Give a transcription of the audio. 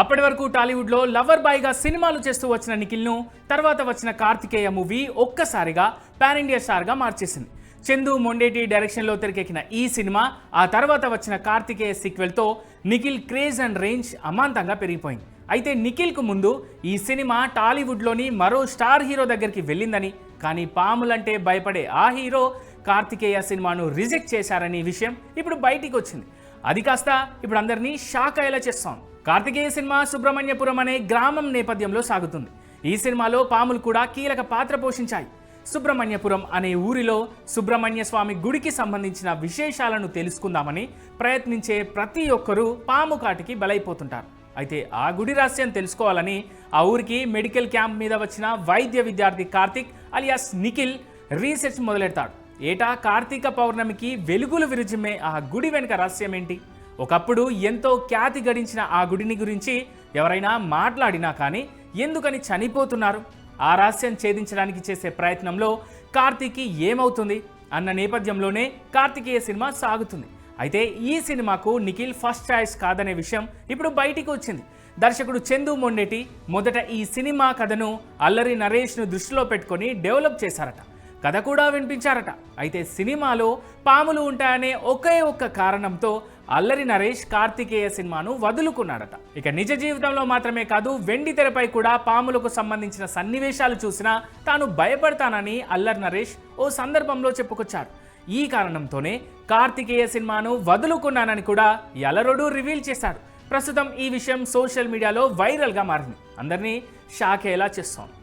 అప్పటి వరకు టాలీవుడ్లో లవర్ బాయ్గా సినిమాలు చేస్తూ వచ్చిన నిఖిల్ను తర్వాత వచ్చిన కార్తికేయ మూవీ ఒక్కసారిగా పాన్ ఇండియా స్టార్గా మార్చేసింది. చందు మొండేటి డైరెక్షన్లో తెరకెక్కిన ఈ సినిమా ఆ తర్వాత వచ్చిన కార్తికేయ సీక్వెల్తో నిఖిల్ క్రేజ్ అండ్ రేంజ్ అమాంతంగా పెరిగిపోయింది. అయితే నిఖిల్కు ముందు ఈ సినిమా టాలీవుడ్లోని మరో స్టార్ హీరో దగ్గరికి వెళ్ళిందని కానీ పాములంటే భయపడే ఆ హీరో కార్తికేయ సినిమాను రిజెక్ట్ చేశారనే విషయం ఇప్పుడు బయటికి వచ్చింది అది కాస్త ఇప్పుడు అందరినీ షాక్ అయ్యేలా చేస్తాం కార్తికేయ సినిమా సుబ్రహ్మణ్యపురం అనే గ్రామం నేపథ్యంలో సాగుతుంది. ఈ సినిమాలో పాములు కూడా కీలక పాత్ర పోషించాయి. సుబ్రహ్మణ్యపురం అనే ఊరిలో సుబ్రహ్మణ్య స్వామి గుడికి సంబంధించిన విశేషాలను తెలుసుకుందామని ప్రయత్నించే ప్రతి ఒక్కరూ పాము కాటికి బలైపోతుంటారు. అయితే ఆ గుడి రహస్యం తెలుసుకోవాలని ఆ ఊరికి మెడికల్ క్యాంప్ మీద వచ్చిన వైద్య విద్యార్థి కార్తిక్ అలియాస్ నిఖిల్ రీసెర్చ్ మొదలెడతాడు. ఏటా కార్తీక పౌర్ణమికి వెలుగులు విరుజిమ్మే ఆ గుడి వెనుక రహస్యం ఏంటి ఒకప్పుడు ఎంతో ఖ్యాతి గడించిన ఆ గుడిని గురించి ఎవరైనా మాట్లాడినా కానీ ఎందుకని చనిపోతున్నారు? ఆ రహస్యం ఛేదించడానికి చేసే ప్రయత్నంలో కార్తీక్కి ఏమవుతుంది? అన్న నేపథ్యంలోనే కార్తికేయ సినిమా సాగుతుంది. అయితే ఈ సినిమాకు నిఖిల్ ఫస్ట్ చాయిస్ కాదనే విషయం ఇప్పుడు బయటికి వచ్చింది. దర్శకుడు చందు మొండేటి మొదట ఈ సినిమా కథను అల్లరి నరేష్ను దృష్టిలో పెట్టుకొని డెవలప్ చేశారట. కథ కూడా వినిపించారట. అయితే సినిమాలో పాములు ఉంటాయనే ఒకే ఒక్క కారణంతో అల్లరి నరేష్ కార్తికేయ సినిమాను వదులుకున్నాడట. ఇక నిజ జీవితంలో మాత్రమే కాదు వెండి తెరపై కూడా పాములకు సంబంధించిన సన్నివేశాలు చూసినా తాను భయపడతానని అల్లరి నరేష్ ఓ సందర్భంలో చెప్పుకొచ్చారు. ఈ కారణంతోనే కార్తికేయ సినిమాను వదులుకున్నానని కూడా ఎలరుడు రివీల్ చేశాడు. ప్రస్తుతం ఈ విషయం సోషల్ మీడియాలో వైరల్గా మారింది. అందరినీ షాకేలా చేస్తోంది.